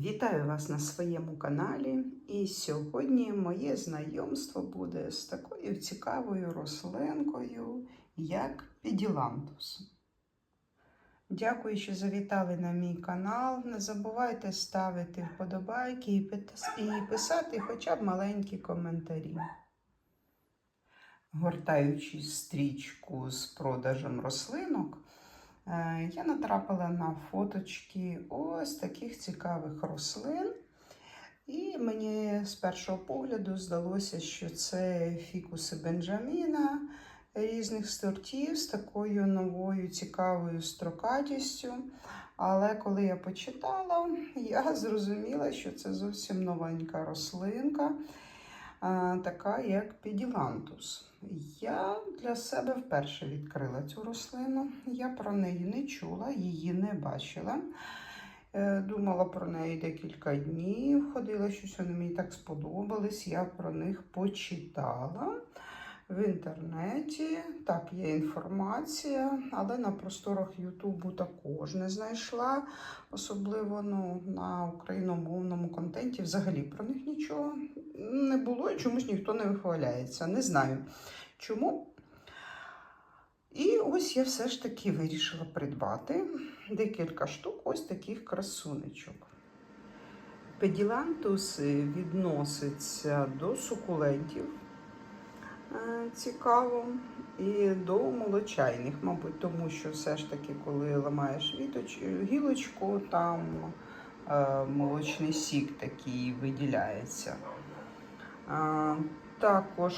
Вітаю вас на своєму каналі. І сьогодні моє знайомство буде з такою цікавою рослинкою, як Педілантус. Дякую, що завітали на мій канал. Не забувайте ставити вподобайки і писати хоча б маленькі коментарі. Гортаючи стрічку з продажем рослинок, Я натрапила на фоточки ось таких цікавих рослин. І мені з першого погляду здалося, що це фікуси Бенджаміна різних сортів з такою новою цікавою строкатістю. Але коли я почитала, я зрозуміла, що це зовсім новенька рослинка, така як Педілантус. Я для себе вперше відкрила цю рослину. Я про неї не чула, її не бачила. Е, Думала про неї декілька днів, ходила щось, вони мені так сподобались. Я про них почитала в інтернеті. Так, є інформація, але на просторах Ютубу також не знайшла. Особливо ну, на україномовному контенті взагалі про них нічого не було і чомусь ніхто не вихваляється. Не знаю чому. І ось я все ж таки вирішила придбати декілька штук ось таких красунечок. Педілантус відноситься до сукулентів. Е, Цікаво. І до молочайних, мабуть, тому що все ж таки, коли ламаєш віточ... гілочку, там е, молочний сік такий виділяється. Також,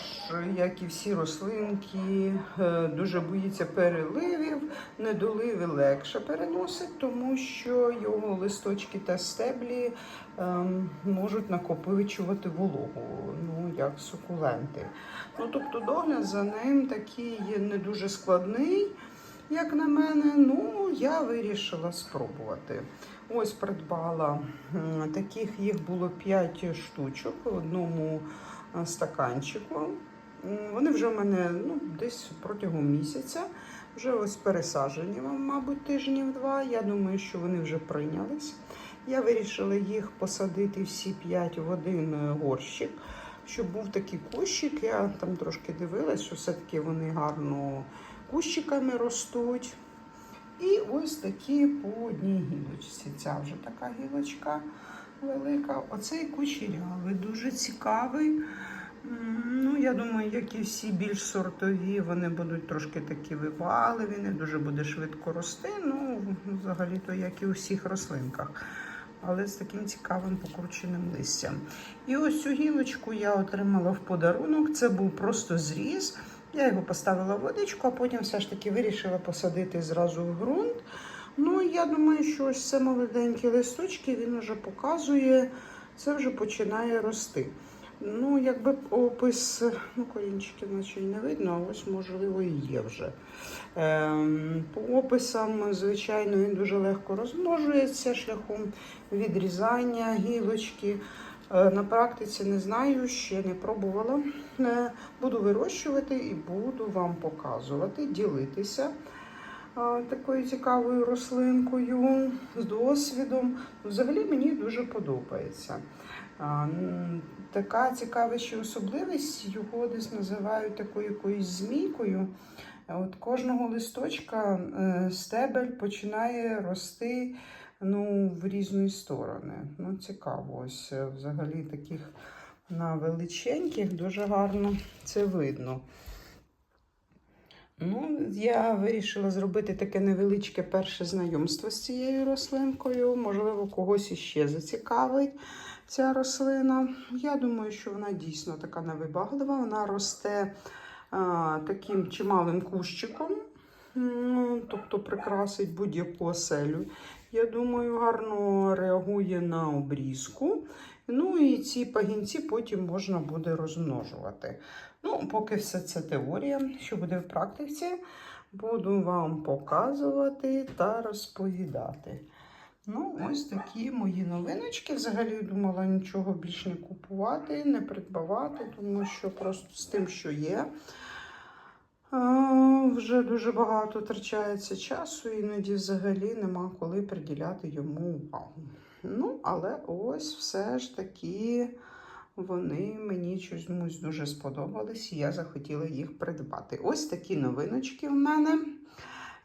як і всі рослинки, е, дуже боїться переливів. Недоливи легше переносить, тому що його листочки та стеблі ем, можуть накопичувати вологу, ну як сукуленти. Ну, тобто догляд за ним такий не дуже складний, як на мене. Ну, я вирішила спробувати. Ось придбала таких, їх було 5 штучок в одному стаканчику. Вони вже в мене ну, десь протягом місяця. Вже ось пересаджені, мабуть, тижнів два. Я думаю, що вони вже прийнялись. Я вирішила їх посадити всі 5 в один е, горщик, щоб був такий кущик. Я там трошки дивилась, що все-таки вони гарно кущиками ростуть. І ось такі по одній гілочці. Ця вже така гілочка велика. Оцей кучерявий, дуже цікавий. Ну, я думаю, як і всі більш сортові, вони будуть трошки такі виваливі, не дуже буде швидко рости. Ну, взагалі-то, як і у всіх рослинках. Але з таким цікавим покрученим листям. І ось цю гілочку я отримала в подарунок. Це був просто зріз. Я його поставила в водичку, а потім все ж таки вирішила посадити зразу в ґрунт. Ну, я думаю, що ось це молоденькі листочки, він вже показує, це вже починає рости. Ну, якби опис, ну, корінчиків наче не видно, а ось, можливо, і є вже. Ем, по описам, звичайно, він дуже легко розмножується шляхом відрізання гілочки. Е, На практиці не знаю, ще не пробувала. Е, Буду вирощувати і буду вам показувати, ділитися такою цікавою рослинкою з досвідом. Взагалі мені дуже подобається. Така цікава ще особливість, його десь називають такою якоюсь змійкою. От кожного листочка е, стебель починає рости ну, в різні сторони. Ну, цікаво, ось е, взагалі таких на величеньких дуже гарно це видно. Ну, я вирішила зробити таке невеличке перше знайомство з цією рослинкою. Можливо, когось іще зацікавить ця рослина. Я думаю, що вона дійсно така невибаглива. Вона росте а, таким чималим кущиком, ну, тобто прикрасить будь-яку оселю. Я думаю, гарно реагує на обрізку. Ну і ці пагінці потім можна буде розмножувати. Ну, поки все це теорія, що буде в практиці, буду вам показувати та розповідати. Ну, ось такі мої новиночки. Взагалі думала нічого більш не купувати, не придбавати, тому що просто з тим, що є. Вже дуже багато втрачається часу, іноді взагалі нема коли приділяти йому увагу. Ну, але ось все ж таки вони мені чомусь дуже сподобались, і я захотіла їх придбати. Ось такі новиночки в мене.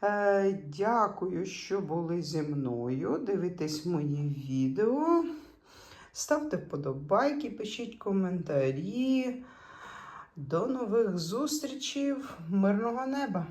Е, Дякую, що були зі мною. Дивитесь мої відео. Ставте вподобайки, пишіть коментарі. До нових зустрічей, мирного неба!